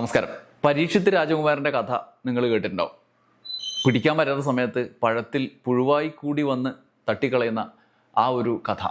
നമസ്കാരം. പരീക്ഷിത് രാജകുമാരന്റെ കഥ നിങ്ങൾ കേട്ടിട്ടുണ്ടാവും. പിടിക്കാൻ പറ്റാത്ത സമയത്ത് പഴത്തിൽ പുഴുവായി കൂടി വന്ന് തട്ടിക്കളയുന്ന ആ ഒരു കഥ.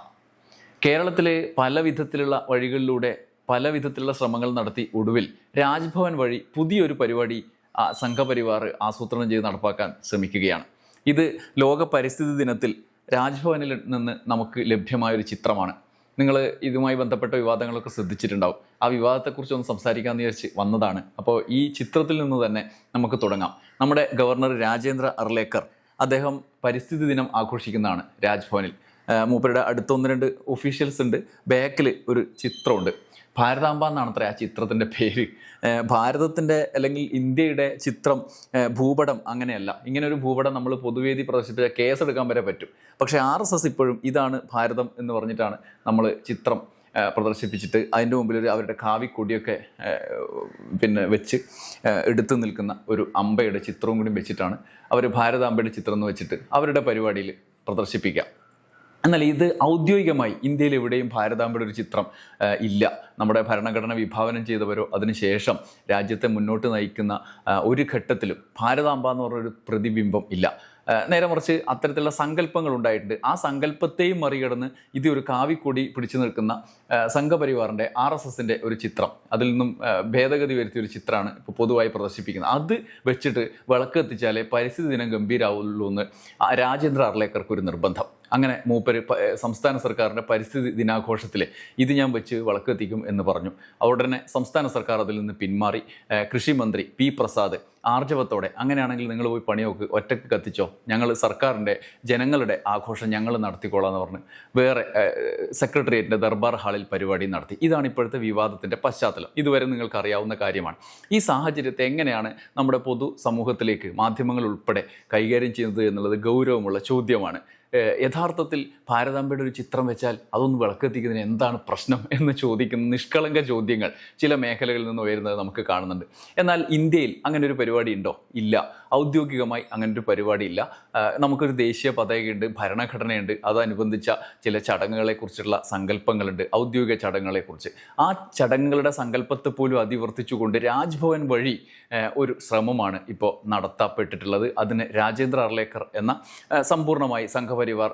കേരളത്തിലെ പല വിധത്തിലുള്ള വഴികളിലൂടെ പല വിധത്തിലുള്ള ശ്രമങ്ങൾ നടത്തി ഒടുവിൽ രാജ്ഭവൻ വഴി പുതിയൊരു പരിപാടി സംഘപരിവാർ ആസൂത്രണം ചെയ്ത് നടപ്പാക്കാൻ ശ്രമിക്കുകയാണ്. ഇത് ലോക പരിസ്ഥിതി ദിനത്തിൽ രാജ്ഭവനിൽ നിന്ന് നമുക്ക് ലഭ്യമായൊരു ചിത്രമാണ്. നിങ്ങൾ ഇതുമായി ബന്ധപ്പെട്ട വിവാദങ്ങളൊക്കെ ശ്രദ്ധിച്ചിട്ടുണ്ടാവും. ആ വിവാദത്തെക്കുറിച്ച് ഒന്ന് സംസാരിക്കാൻ വിചാരിച്ച് വന്നതാണ്. അപ്പോൾ ഈ ചിത്രത്തിൽ നിന്ന് തന്നെ നമുക്ക് തുടങ്ങാം. നമ്മുടെ ഗവർണർ രാജേന്ദ്ര അർലേക്കർ അദ്ദേഹം പരിസ്ഥിതി ദിനം ആഘോഷിക്കുന്നതാണ് രാജ്ഭവനിൽ. മൂപ്പരുടെ അടുത്ത ഒന്ന് രണ്ട് ഒഫീഷ്യൽസ് ഉണ്ട്. ബാക്കിൽ ഒരു ചിത്രമുണ്ട്. ഭാരതാംബ എന്നാണ് അത്ര ആ ചിത്രത്തിന്റെ പേര്. ഭാരതത്തിന്റെ അല്ലെങ്കിൽ ഇന്ത്യയുടെ ചിത്രം ഭൂപടം അങ്ങനെയല്ല. ഇങ്ങനൊരു ഭൂപടം നമ്മൾ പൊതുവേദി പ്രദർശിപ്പിച്ച കേസ് എടുക്കാൻ വരെ പറ്റും. പക്ഷേ ആർ എസ് എസ് ഇപ്പോഴും ഇതാണ് ഭാരതം എന്ന് പറഞ്ഞിട്ടാണ് നമ്മൾ ചിത്രം പ്രദർശിപ്പിച്ചിട്ട് അതിന്റെ മുമ്പിൽ ഒരു അവരുടെ കാവിക്കൊടിയൊക്കെ പിന്നെ വെച്ച് എടുത്തു നിൽക്കുന്ന ഒരു അമ്പയുടെ ചിത്രവും കൂടി വെച്ചിട്ടാണ് അവർ ഭാരതാംബയുടെ ചിത്രം എന്ന് വെച്ചിട്ട് അവരുടെ പരിപാടിയിൽ പ്രദർശിപ്പിക്കുക. എന്നാൽ ഇത് ഔദ്യോഗികമായി ഇന്ത്യയിൽ എവിടെയും ഭാരതാംബയുടെ ഒരു ചിത്രം ഇല്ല. നമ്മുടെ ഭരണഘടന വിഭാവനം ചെയ്തവരോ അതിനുശേഷം രാജ്യത്തെ മുന്നോട്ട് നയിക്കുന്ന ഒരു ഘട്ടത്തിലും ഭാരതാംബ എന്ന് പറഞ്ഞൊരു പ്രതിബിംബം ഇല്ല. നേരെ മറിച്ച് അത്തരത്തിലുള്ള സങ്കല്പങ്ങൾ ഉണ്ടായിട്ടുണ്ട്. ആ സങ്കല്പത്തെയും മറികടന്ന് ഇത് ഒരു കാവിക്കൊടി പിടിച്ചു നിൽക്കുന്ന സംഘപരിവാറിന്റെ ആർ എസ് എസിന്റെ ഒരു ചിത്രം. അതിൽ നിന്നും ഭേദഗതി വരുത്തിയ ഒരു ചിത്രമാണ് ഇപ്പോൾ പൊതുവായി പ്രദർശിപ്പിക്കുന്നത്. അത് വെച്ചിട്ട് വിളക്ക് എത്തിച്ചാലേ പരിസ്ഥിതി ദിനം ഗംഭീരാവുള്ളൂ എന്ന് രാജേന്ദ്ര അർലേക്കർക്ക് ഒരു നിർബന്ധം. അങ്ങനെ മൂപ്പര് സംസ്ഥാന സർക്കാരിന്റെ പരിസ്ഥിതി ദിനാഘോഷത്തിൽ ഇത് ഞാൻ വെച്ച് വളക്കെത്തിക്കും എന്ന് പറഞ്ഞു. ഉടനെ സംസ്ഥാന സർക്കാർ അതിൽ നിന്ന് പിന്മാറി. കൃഷിമന്ത്രി കൃഷി മന്ത്രി പി പ്രസാദ് ആർജവത്തോടെ അങ്ങനെയാണെങ്കിൽ നിങ്ങൾ പോയി പണി നോക്ക് ഒറ്റയ്ക്ക് കത്തിച്ചോ? ഞങ്ങൾ സർക്കാരിന്റെ ജനങ്ങളുടെ ആഘോഷം ഞങ്ങൾ നടത്തിക്കോളാം എന്ന് പറഞ്ഞ് വേറെ സെക്രട്ടേറിയറ്റിന്റെ ദർബാർ ഹാളിൽ പരിപാടി നടത്തി. ഇതാണ് ഇപ്പോഴത്തെ വിവാദത്തിന്റെ പശ്ചാത്തലം. ഇതുവരെ നിങ്ങൾക്ക് അറിയാവുന്ന കാര്യമാണ്. ഈ സാഹചര്യത്തെ എങ്ങനെയാണ് നമ്മുടെ പൊതു സമൂഹത്തിലേക്ക് മാധ്യമങ്ങൾ ഉൾപ്പെടെ കൈകാര്യം ചെയ്യുന്നത് എന്നുള്ളത് ഗൗരവമുള്ള ചോദ്യമാണ്. യഥാർത്ഥത്തിൽ ഭാരതാംബയുടെ ഒരു ചിത്രം വെച്ചാൽ അതൊന്ന് വിളക്കെത്തിക്കുന്നതിന് എന്താണ് പ്രശ്നം എന്ന് ചോദിക്കുന്ന നിഷ്കളങ്ക ചോദ്യങ്ങൾ ചില മേഖലകളിൽ നിന്ന് ഉയരുന്നത് നമുക്ക് കാണുന്നുണ്ട്. എന്നാൽ ഇന്ത്യയിൽ അങ്ങനെ ഒരു പരിപാടി ഉണ്ടോ ഇല്ല. ഔദ്യോഗികമായി അങ്ങനെ ഒരു പരിപാടി ഇല്ല ആഹ് നമുക്കൊരു ദേശീയ പതാകയുണ്ട് ഭരണഘടനയുണ്ട്. അതനുബന്ധിച്ച ചില ചടങ്ങുകളെക്കുറിച്ചുള്ള സങ്കല്പങ്ങളുണ്ട് ഔദ്യോഗിക ചടങ്ങുകളെക്കുറിച്ച്. ആ ചടങ്ങുകളുടെ സങ്കല്പത്തെ പോലും അതിവർത്തിച്ചുകൊണ്ട് രാജ്ഭവൻ വഴി ഒരു ശ്രമമാണ് ഇപ്പോൾ നടത്തപ്പെട്ടിട്ടുള്ളത്. അതിന് രാജേന്ദ്ര അർലേക്കർ എന്ന സമ്പൂർണമായി സംഘപരിവാർ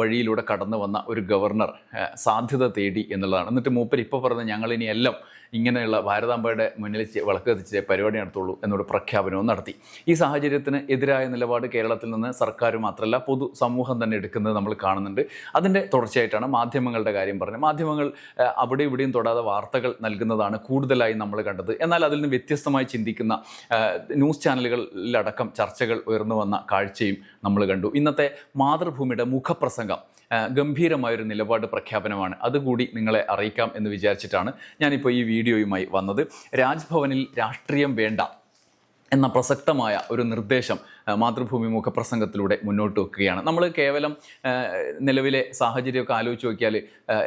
വഴിയിലൂടെ കടന്നു വന്ന ഒരു ഗവർണർ സാധ്യത തേടി എന്നുള്ളതാണ്. എന്നിട്ട് മൂപ്പർ ഇപ്പോൾ പറഞ്ഞ ഞങ്ങളിനി എല്ലാം ഇങ്ങനെയുള്ള ഭാരതാംബയുടെ മുന്നിൽ വിളക്ക് കത്തിച്ച് പരിപാടി നടത്തുള്ളൂ എന്നൊരു പ്രഖ്യാപനവും നടത്തി. ഈ സാഹചര്യത്തിന് എതിരായ നിലപാട് കേരളത്തിൽ നിന്ന് സർക്കാർ മാത്രമല്ല പൊതു സമൂഹം തന്നെ എടുക്കുന്നത് നമ്മൾ കാണുന്നുണ്ട്. അതിന്റെ തുടർച്ചയായിട്ടാണ് മാധ്യമങ്ങളുടെ കാര്യം പറഞ്ഞത്. മാധ്യമങ്ങൾ അവിടെ ഇവിടെയും തൊടാതെ വാർത്തകൾ നൽകുന്നതാണ് കൂടുതലായി നമ്മൾ കണ്ടത്. എന്നാൽ അതിൽ നിന്ന് വ്യത്യസ്തമായി ചിന്തിക്കുന്ന ന്യൂസ് ചാനലുകളിലടക്കം ചർച്ചകൾ ഉയർന്നു വന്ന കാഴ്ചയും നമ്മൾ കണ്ടു. ഇന്നത്തെ മാതൃഭൂമിയുടെ മുഖപ്രസംഗം ഗംഭീരമായൊരു നിലപാട് പ്രഖ്യാപനമാണ്. അതുകൂടി നിങ്ങളെ അറിയിക്കാം എന്ന് വിചാരിച്ചിട്ടാണ് ഞാനിപ്പോൾ ഈ വീഡിയോയുമായി വന്നത്. രാജ്ഭവനിൽ രാഷ്ട്രീയം വേണ്ട എന്ന പ്രസക്തമായ ഒരു നിർദ്ദേശം. മാതൃഭൂമി മുഖപ്രസംഗത്തിലൂടെ മുന്നോട്ട് വെക്കുകയാണ്. നമ്മൾ കേവലം നിലവിലെ സാഹചര്യമൊക്കെ ആലോചിച്ച് നോക്കിയാൽ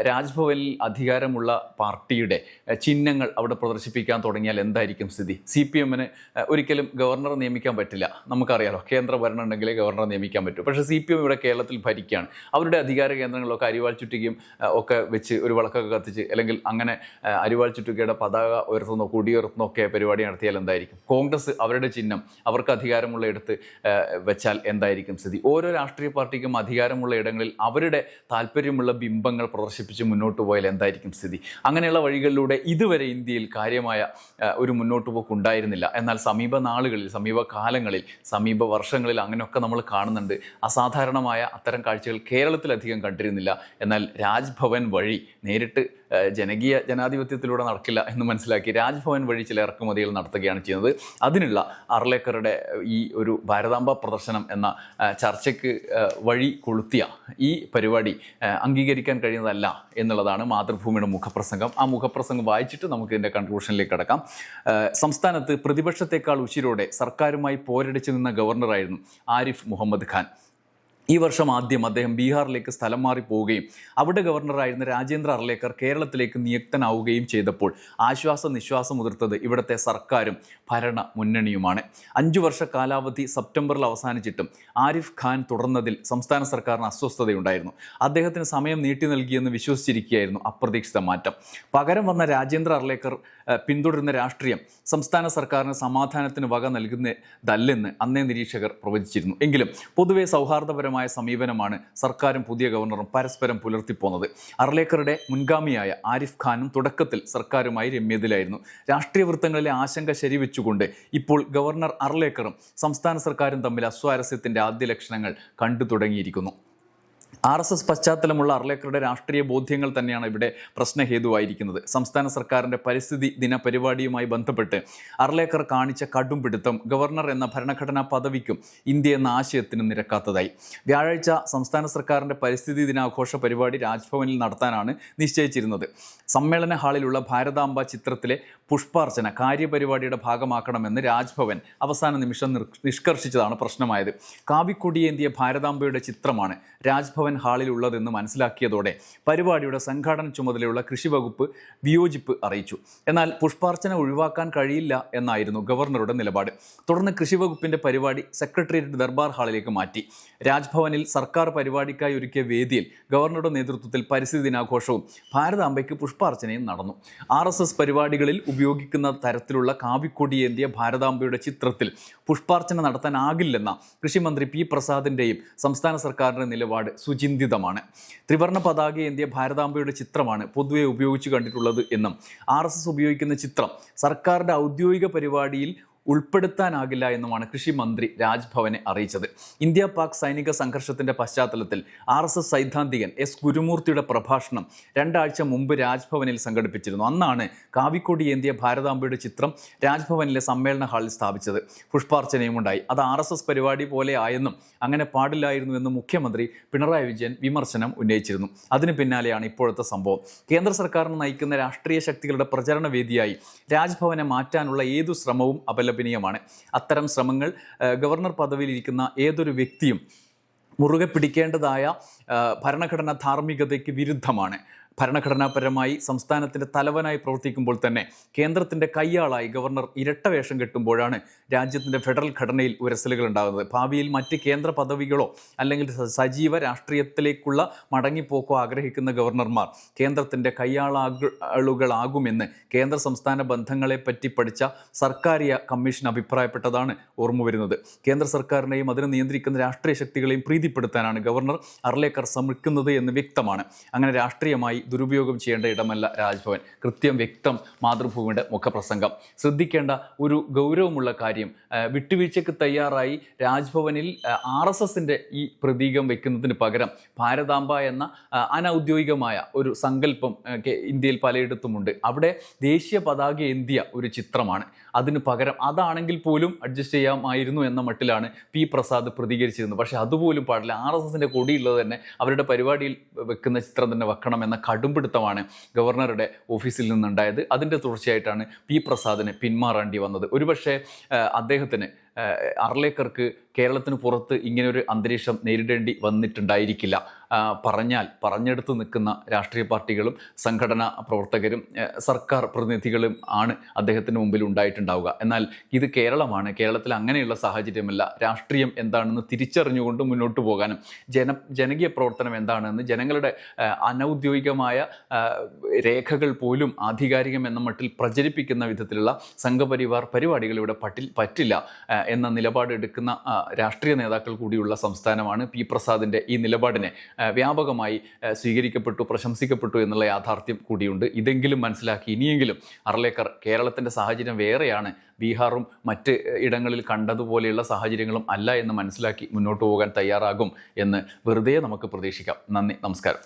രാജ്ഭവനിൽ അധികാരമുള്ള പാർട്ടിയുടെ ചിഹ്നങ്ങൾ അവിടെ പ്രദർശിപ്പിക്കാൻ തുടങ്ങിയാൽ എന്തായിരിക്കും സ്ഥിതി? സി പി എമ്മിന് ഒരിക്കലും ഗവർണർ നിയമിക്കാൻ പറ്റില്ല. നമുക്കറിയാലോ കേന്ദ്ര ഭരണം ഉണ്ടെങ്കിലേ ഗവർണറെ നിയമിക്കാൻ പറ്റൂ. പക്ഷേ സി പി എം ഇവിടെ കേരളത്തിൽ ഭരിക്കുകയാണ്. അവരുടെ അധികാര കേന്ദ്രങ്ങളൊക്കെ അരിവാൾ ചുറ്റികയും ഒക്കെ വെച്ച് ഒരു വിളക്കൊക്കെ കത്തിച്ച് അല്ലെങ്കിൽ അങ്ങനെ അരിവാൾ ചുറ്റുകയുടെ പതാക ഉയർത്തുന്നോ കൊടിയുയർത്തുന്നോ ഒക്കെ പരിപാടി നടത്തിയാൽ എന്തായിരിക്കും? കോൺഗ്രസ് അവരുടെ ചിഹ്നം അവർക്ക് അധികാരമുള്ള ഇടത്ത് ആ, വെച്ചാൽ എന്തായിരിക്കും സ്ഥിതി? ഓരോ രാഷ്ട്രീയ പാർട്ടിക്കും അധികാരമുള്ള ഇടങ്ങളിൽ അവരുടെ താല്പര്യമുള്ള ബിംബങ്ങൾ പ്രദർശിപ്പിച്ച് മുന്നോട്ട് പോയാൽ എന്തായിരിക്കും സ്ഥിതി? അങ്ങനെയുള്ള വഴികളിലൂടെ ഇതുവരെ ഇന്ത്യയിൽ കാര്യമായ ഒരു മുന്നോട്ട് പോക്ക് ഉണ്ടായിരുന്നില്ല എന്നാൽ സമീപ നാളുകളിൽ സമീപ കാലങ്ങളിൽ സമീപ വർഷങ്ങളിൽ അങ്ങനെയൊക്കെ നമ്മൾ കാണുന്നുണ്ട്. അസാധാരണമായ അത്തരം കാഴ്ചകൾ കേരളത്തിലധികം കണ്ടിരുന്നില്ല. എന്നാൽ രാജ്ഭവൻ വഴി നേരിട്ട് ജനകീയ ജനാധിപത്യത്തിലൂടെ നടക്കില്ല എന്ന് മനസ്സിലാക്കി രാജ്ഭവൻ വഴി ചില ഇറക്കുമതികൾ നടത്തുകയാണ് ചെയ്യുന്നത്. അതിനുള്ള അർലേക്കറുടെ ഈ ഒരു ഭാരതാംബ പ്രദർശനം എന്ന ചർച്ചയ്ക്ക് വഴി കൊളുത്തിയ ഈ പരിപാടി അംഗീകരിക്കാൻ കഴിയുന്നതല്ല എന്നുള്ളതാണ് മാതൃഭൂമിയുടെ മുഖപ്രസംഗം. ആ മുഖപ്രസംഗം വായിച്ചിട്ട് നമുക്ക് ഇതിന്റെ കൺക്ലൂഷനിലേക്ക് കടക്കാം. സംസ്ഥാനത്ത് പ്രതിപക്ഷത്തെക്കാൾ ഉച്ചിരോടെ സർക്കാരുമായി പോരടിച്ചു നിന്ന ഗവർണറായിരുന്നു ആരിഫ് മുഹമ്മദ് ഖാൻ. ഈ വർഷം ആദ്യം അദ്ദേഹം ബീഹാറിലേക്ക് സ്ഥലം മാറി പോവുകയും അവിടെ ഗവർണറായിരുന്ന രാജേന്ദ്ര അർലേക്കർ കേരളത്തിലേക്ക് നിയുക്തനാവുകയും ചെയ്തപ്പോൾ ആശ്വാസ നിശ്വാസം ഉതിർത്തത് ഇവിടുത്തെ സർക്കാരും ഭരണ മുന്നണിയുമാണ്. അഞ്ചു വർഷ കാലാവധി സെപ്റ്റംബറിൽ അവസാനിച്ചിട്ടും ആരിഫ് ഖാൻ തുടർന്നതിൽ സംസ്ഥാന സർക്കാരിന് അസ്വസ്ഥതയുണ്ടായിരുന്നു. അദ്ദേഹത്തിന് സമയം നീട്ടി നൽകിയെന്ന് വിശ്വസിച്ചിരിക്കുകയായിരുന്നു അപ്രതീക്ഷിത മാറ്റം. പകരം വന്ന രാജേന്ദ്ര അർലേക്കർ പിന്തുടരുന്ന രാഷ്ട്രീയം സംസ്ഥാന സർക്കാരിന് സമാധാനത്തിന് വക നൽകുന്നതല്ലെന്ന് അന്നേ നിരീക്ഷകർ പ്രവചിച്ചിരുന്നു. എങ്കിലും പൊതുവെ സൗഹാർദ്ദപരമായ സമീപനമാണ് സർക്കാരും പുതിയ ഗവർണറും പരസ്പരം പുലർത്തിപ്പോന്നത്. അർലേക്കറുടെ മുൻഗാമിയായ ആരിഫ് ഖാനും തുടക്കത്തിൽ സർക്കാരുമായി രമ്യതയിലായിരുന്നു. രാഷ്ട്രീയ വൃത്തങ്ങളിലെ ആശങ്ക ശരിവെച്ചുകൊണ്ട് ഇപ്പോൾ ഗവർണർ അർലേക്കറും സംസ്ഥാന സർക്കാരും തമ്മിൽ അസ്വാരസ്യത്തിന്റെ ആദ്യ ലക്ഷണങ്ങൾ കണ്ടു തുടങ്ങിയിരിക്കുന്നു ആർ എസ് എസ് പശ്ചാത്തലമുള്ള അർലേക്കറുടെ രാഷ്ട്രീയ ബോധ്യങ്ങൾ തന്നെയാണ് ഇവിടെ പ്രശ്നഹേതുവായിരിക്കുന്നത്. സംസ്ഥാന സർക്കാരിന്റെ പരിസ്ഥിതി ദിന പരിപാടിയുമായി ബന്ധപ്പെട്ട് അർലേക്കർ കാണിച്ച കടും പിടുത്തം ഗവർണർ എന്ന ഭരണഘടനാ പദവിക്കും ഇന്ത്യ എന്ന ആശയത്തിനും നിരക്കാത്തതായി. വ്യാഴാഴ്ച സംസ്ഥാന സർക്കാരിന്റെ പരിസ്ഥിതി ദിനാഘോഷ പരിപാടി രാജ്ഭവനിൽ നടത്താനാണ് നിശ്ചയിച്ചിരുന്നത്. സമ്മേളന ഹാളിലുള്ള ഭാരതാംബ ചിത്രത്തിലെ പുഷ്പാർച്ചന കാര്യപരിപാടിയുടെ ഭാഗമാക്കണമെന്ന് രാജ്ഭവൻ അവസാന നിമിഷം നിഷ്കർഷിച്ചതാണ് പ്രശ്നമായത്. കാവിക്കൊടിയേന്തിയ ഭാരതാംബയുടെ ചിത്രമാണ് രാജ്ഭവൻ ഹാളിലുള്ളതെന്ന് മനസ്സിലാക്കിയതോടെ പരിപാടിയുടെ സംഘാടന ചുമതലയുള്ള കൃഷി വകുപ്പ് വിയോജിപ്പ് അറിയിച്ചു. എന്നാൽ പുഷ്പാർച്ചന ഒഴിവാക്കാൻ കഴിയില്ല എന്നായിരുന്നു ഗവർണറുടെ നിലപാട്. തുടർന്ന് കൃഷി വകുപ്പിന്റെ പരിപാടി സെക്രട്ടേറിയറ്റ് ദർബാർ ഹാളിലേക്ക് മാറ്റി. രാജ്ഭവനിൽ സർക്കാർ പരിപാടിക്കായി ഒരുക്കിയ വേദിയിൽ ഗവർണറുടെ നേതൃത്വത്തിൽ പരിസ്ഥിതി ദിനാഘോഷവും ഭാരതാംബയ്ക്ക് പുഷ്പാർച്ചനയും നടന്നു. ആർ പരിപാടികളിൽ ഉപയോഗിക്കുന്ന തരത്തിലുള്ള കാവിക്കൊടിയേന്തിയ ഭാരതാംബയുടെ ചിത്രത്തിൽ പുഷ്പാർച്ചന നടത്താനാകില്ലെന്ന കൃഷിമന്ത്രി പി പ്രസാദിന്റെയും സംസ്ഥാന സർക്കാരിന്റെ നിലപാട് സുചിന്തിതമാണ്. ത്രിവർണ പതാകയേന്തിയ ഭാരതാംബയുടെ ചിത്രമാണ് പൊതുവെ ഉപയോഗിച്ചു കണ്ടിട്ടുള്ളത് എന്നും ആർ ഉപയോഗിക്കുന്ന ചിത്രം സർക്കാരിന്റെ ഔദ്യോഗിക പരിപാടിയിൽ ഉൾപ്പെടുത്താനാകില്ല എന്നുമാണ് കൃഷി മന്ത്രി രാജ്ഭവനെ അറിയിച്ചത്. ഇന്ത്യ പാക് സൈനിക സംഘർഷത്തിന്റെ പശ്ചാത്തലത്തിൽ ആർ എസ് എസ് സൈദ്ധാന്തികൻ എസ് ഗുരുമൂർത്തിയുടെ പ്രഭാഷണം രണ്ടാഴ്ച മുമ്പ് രാജ്ഭവനിൽ സംഘടിപ്പിച്ചിരുന്നു. അന്നാണ് കാവിക്കൊടി ഏന്തിയ ഭാരതാംബയുടെ ചിത്രം രാജ്ഭവനിലെ സമ്മേളന ഹാളിൽ സ്ഥാപിച്ചത്. പുഷ്പാർച്ചനയും ഉണ്ടായി അത് ആർ എസ് എസ് പരിപാടി പോലെ ആയെന്നും അങ്ങനെ പാടില്ലായിരുന്നു എന്നും മുഖ്യമന്ത്രി പിണറായി വിജയൻ വിമർശനം ഉന്നയിച്ചിരുന്നു. അതിന് പിന്നാലെയാണ് ഇപ്പോഴത്തെ സംഭവം. കേന്ദ്ര സർക്കാരിനെ നയിക്കുന്ന രാഷ്ട്രീയ ശക്തികളുടെ പ്രചരണ വേദിയായി രാജ്ഭവനെ മാറ്റാനുള്ള ഏതു ശ്രമവും അപലപനീയമാണ് അത്തരം ശ്രമങ്ങൾ ഗവർണർ പദവിയിലിരിക്കുന്ന ഏതൊരു വ്യക്തിയും മുറുകെ പിടിക്കേണ്ടതായ ഭരണഘടനാ ധാർമ്മികതയ്ക്ക് വിരുദ്ധമാണ്. ഭരണഘടനാപരമായി സംസ്ഥാനത്തിന്റെ തലവനായി പ്രവർത്തിക്കുമ്പോൾ തന്നെ കേന്ദ്രത്തിന്റെ കയ്യാളായി ഗവർണർ ഇരട്ട വേഷം കെട്ടുമ്പോഴാണ് രാജ്യത്തിന്റെ ഫെഡറൽ ഘടനയിൽ ഉരസലുകൾ ഉണ്ടാകുന്നത്. ഭാവിയിൽ മറ്റ് കേന്ദ്ര പദവികളോ അല്ലെങ്കിൽ സജീവ രാഷ്ട്രീയത്തിലേക്കുള്ള മടങ്ങിപ്പോക്കോ ആഗ്രഹിക്കുന്ന ഗവർണർമാർ കേന്ദ്രത്തിന്റെ കയ്യാളാളുകളാകുമെന്ന് കേന്ദ്ര സംസ്ഥാന ബന്ധങ്ങളെ പറ്റി പഠിച്ച സർക്കാരിയ കമ്മീഷൻ അഭിപ്രായപ്പെട്ടതാണ് ഓർമ്മ വരുന്നത്. കേന്ദ്ര സർക്കാരിനെയും അതിനെ നിയന്ത്രിക്കുന്ന രാഷ്ട്രീയ ശക്തികളെയും പ്രീതിപ്പെടുത്താനാണ് ഗവർണർ അർലേക്കർ ശ്രമിക്കുന്നത് എന്ന് വ്യക്തമാണ്. അങ്ങനെ രാഷ്ട്രീയമായി ദുരുപയോഗം ചെയ്യേണ്ട ഇടമല്ല രാജ്ഭവൻ. കൃത്യം വ്യക്തം മാതൃഭൂമിയുടെ മുഖപ്രസംഗം. ശ്രദ്ധിക്കേണ്ട ഒരു ഗൗരവമുള്ള കാര്യം വിട്ടുവീഴ്ചയ്ക്ക് തയ്യാറായി രാജ്ഭവനിൽ ആർ എസ് എസിന്റെ ഈ പ്രതീകം വെക്കുന്നതിന് പകരം ഭാരതാംബ എന്ന അനൗദ്യോഗികമായ ഒരു സങ്കല്പം ഇന്ത്യയിൽ പലയിടത്തുമുണ്ട്. അവിടെ ദേശീയ പതാക എന്തിയ ഒരു ചിത്രമാണ്. അതിന് പകരം അതാണെങ്കിൽ പോലും അഡ്ജസ്റ്റ് ചെയ്യാമായിരുന്നു എന്ന മട്ടിലാണ് പി പ്രസാദ് പ്രതികരിച്ചിരുന്നത്. പക്ഷേ അതുപോലും പാടില്ല. ആർ എസ് എസിന്റെ കൊടിയുള്ളത് തന്നെ അവരുടെ പരിപാടിയിൽ വെക്കുന്ന ചിത്രം തന്നെ വെക്കണം എന്ന കടുംപിടുത്തമാണ് ഗവർണറുടെ ഓഫീസിൽ നിന്നുണ്ടായത്. അതിന്റെ തുടർച്ചയായിട്ടാണ് പി പ്രസാദിന് പിന്മാറേണ്ടി വന്നത്. ഒരുപക്ഷെ അദ്ദേഹത്തിന് അർലേക്കർക്ക് കേരളത്തിന് പുറത്ത് ഇങ്ങനൊരു അന്തരീക്ഷം നേരിടേണ്ടി വന്നിട്ടുണ്ടായിരിക്കില്ല. പറഞ്ഞാൽ പറഞ്ഞെടുത്ത് നിൽക്കുന്ന രാഷ്ട്രീയ പാർട്ടികളും സംഘടനാ പ്രവർത്തകരും സർക്കാർ പ്രതിനിധികളും ആണ് അദ്ദേഹത്തിന് മുമ്പിൽ ഉണ്ടായിട്ടുണ്ടാവുക. എന്നാൽ ഇത് കേരളമാണ്. കേരളത്തിൽ അങ്ങനെയുള്ള സാഹചര്യമല്ല. രാഷ്ട്രീയം എന്താണെന്ന് തിരിച്ചറിഞ്ഞുകൊണ്ട് മുന്നോട്ട് പോകാനും ജന ജനകീയ പ്രവർത്തനം എന്താണെന്ന് ജനങ്ങളുടെ അനൗദ്യോഗികമായ രേഖകൾ പോലും ആധികാരികം എന്ന മട്ടിൽ പ്രചരിപ്പിക്കുന്ന വിധത്തിലുള്ള സംഘപരിവാർ പരിപാടികൾ ഇവിടെ പറ്റിൽ പറ്റില്ല എന്ന നിലപാട് എടുക്കുന്ന രാഷ്ട്രീയ നേതാക്കൾ കൂടിയുള്ള സംസ്ഥാനമാണ് പി പ്രസാദിന്റെ ഈ നിലപാടിനെ വ്യാപകമായി സ്വീകരിക്കപ്പെട്ടു പ്രശംസിക്കപ്പെട്ടു എന്നുള്ള യാഥാർത്ഥ്യം കൂടിയുണ്ട്. ഇതെങ്കിലും മനസ്സിലാക്കി ഇനിയെങ്കിലും അർലേക്കർ കേരളത്തിന്റെ സാഹചര്യം വേറെയാണ്. ബീഹാറും മറ്റ് ഇടങ്ങളിൽ കണ്ടതുപോലെയുള്ള സാഹചര്യങ്ങളും അല്ല എന്ന് മനസ്സിലാക്കി മുന്നോട്ട് പോകാൻ തയ്യാറാകും എന്ന് വെറുതെ നമുക്ക് പ്രതീക്ഷിക്കാം. നന്ദി നമസ്കാരം.